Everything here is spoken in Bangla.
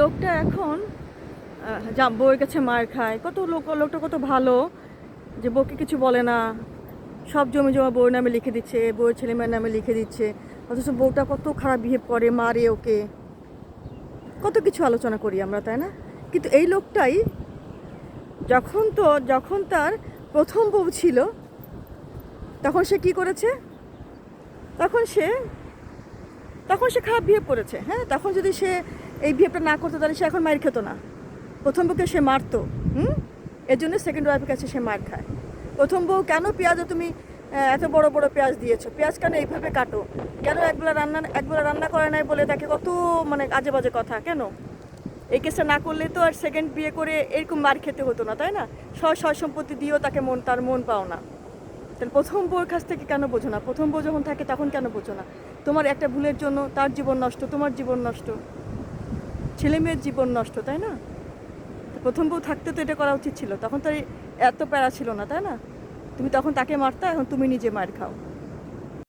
লোকটা এখন বউয়ের কাছে মার খায়। কত লোক, লোকটা কত ভালো যে বউকে কিছু বলে না। সব জমি জমা বউয়ের নামে লিখে দিচ্ছে, বউয়ের ছেলে মেয়ের নামে লিখে দিচ্ছে। অথচ বউটা কত খারাপ বিহেভ করে, মারে ওকে। কত কিছু আলোচনা করি আমরা, তাই না? কিন্তু এই লোকটাই যখন তো, যখন তার প্রথম বউ ছিল, তখন সে কি করেছে? তখন সে তখন সে খারাপ বিহেভ করেছে হ্যাঁ? তখন যদি সে এই বিহেভটা না করতো তাহলে সে এখন মার খেত না। প্রথম বউকে সে মারতো, হুম? এর জন্য সেকেন্ড ওয়াইফের কাছে সে মার খায়। প্রথম বউ, কেন পেঁয়াজও তুমি এত বড় বড় পেঁয়াজ দিয়েছ? পেঁয়াজ কেন এইভাবে কাটো? কেন একবেলা রান্না একবেলা রান্না করে নাই বলে তাকে কত মানে আজে বাজে কথা, কেন? এই কেসটা না করলে তো আর সেকেন্ড বিয়ে করে এরকম মার খেতে হতো না, তাই না? সয় সয় সম্পত্তি দিয়েও তাকে মন, তার মন পাও না। তাহলে প্রথম বউর কাছ থেকে কেন বোঝো না? প্রথম বউ যখন থাকে তখন কেন বোঝো না? তোমার একটা ভুলের জন্য তার জীবন নষ্ট, তোমার জীবন নষ্ট। ছেলে মেয়ের জীবন নষ্ট, তাই না? প্রথম বউ থাকতে তো এটা করা উচিত ছিল, তখন তো এত প্যারা ছিল না, তাই না? তুমি তখন তাকে মারতা, এখন তুমি নিজে মার খাও।